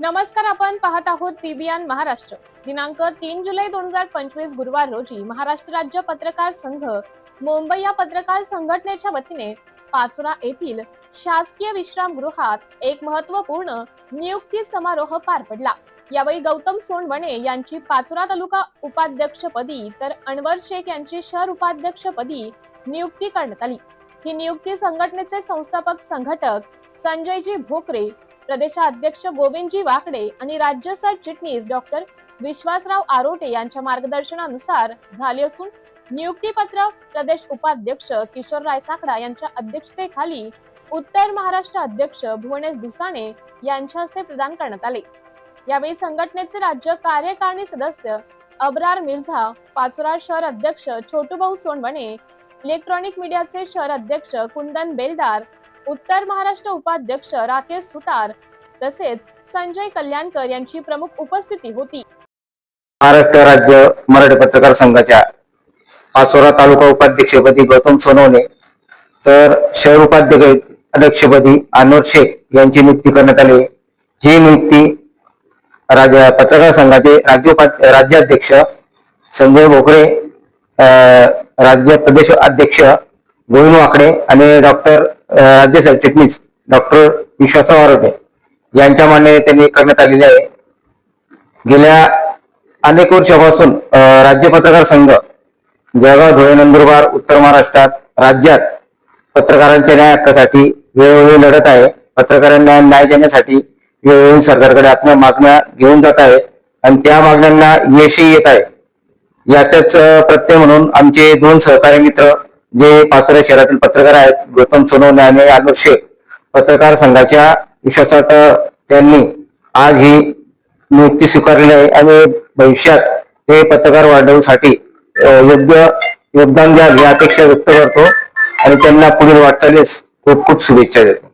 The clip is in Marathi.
नमस्कार आपण पाहत आहोत पीबीएन महाराष्ट्र. दिनांक तीन जुलै दोन हजार पंचवीस गुरुवार रोजी महाराष्ट्र राज्य पत्रकार संघ मुंबई या पत्रकार संघटनेच्या वतीने पाचोरा येथील शासकीय विश्रामगृहात एक महत्त्वपूर्ण नियुक्ती समारोह पार पडला. यावेळी गौतम सोनवणे यांची पाचोरा तालुका उपाध्यक्षपदी तर अनवर शेख यांची शहर उपाध्यक्षपदी नियुक्ती करण्यात आली. ही नियुक्ती संघटनेचे संस्थापक संघटक संजयजी भोकरे प्रदेशाध्यक्ष गोविंदजी वाकडे आणि राज्य सरचिटणीस डॉक्टर विश्वासराव आरोटे यांच्या मार्गदर्शनानुसार झाले असून नियुक्तीपत्र प्रदेश उपाध्यक्ष किशोर राय साकडा यांच्या अध्यक्षतेखाली उत्तर महाराष्ट्र अध्यक्ष भुवनेश दुसाणे यांच्या हस्ते प्रदान करण्यात आले. यावेळी संघटनेचे राज्य कार्यकारिणी सदस्य अबरार मिर्झा पाचोरा शहर अध्यक्ष छोटूभाऊ सोनवणे इलेक्ट्रॉनिक मीडियाचे शहर अध्यक्ष कुंदन बेलदार उत्तर महाराष्ट्र उपाध्यक्ष राकेश सुतार तसेच संजय कल्याणकर यांची प्रमुख उपस्थिती होती. महाराष्ट्र राज्य मराठी पत्रकार संघाच्या पाचोरा तालुका उपाध्यक्षपदी गौतम सोनवणे तर शहर उपाध्यक्ष अध्यक्षपदी अनोर शेख यांची नियुक्ती करण्यात आली. ही नियुक्ती राज्य पत्रकार संघाचे राज्य राज्याध्यक्ष संजय भोकरे राज्य प्रदेश अध्यक्ष गोविंद वाकडे आणि डॉक्टर राज्य सरचिटणीस डॉक्टर विश्वासराव आरोटे यांच्या मान्य त्यांनी करण्यात आलेली आहे. गेल्या अनेक वर्षापासून राज्य पत्रकार संघ जळगाव धुळे नंदुरबार उत्तर महाराष्ट्रात राज्यात पत्रकारांच्या न्याय हक्कासाठी वेळोवेळी लढत आहे. पत्रकारांना न्याय देण्यासाठी वेळोवेळी सरकारकडे आपल्या मागण्या घेऊन जात आहे आणि त्या मागण्यांना यशही येत आहे. याच्याच प्रत्यय म्हणून आमचे दोन सहकारी मित्र जे पात्र शहरातील पत्रकार आहेत गौतम सोनवणे आणि अनवर शेख पत्रकार संघाच्या विश्वासात त्यांनी आज ही नियुक्ती स्वीकारलेली आहे आणि भविष्यात ते पत्रकार वाढवण्यासाठी योग्य योगदान द्याल ही अपेक्षा व्यक्त करतो आणि त्यांना पुढील वाटचालीस खूप खूप शुभेच्छा देतो.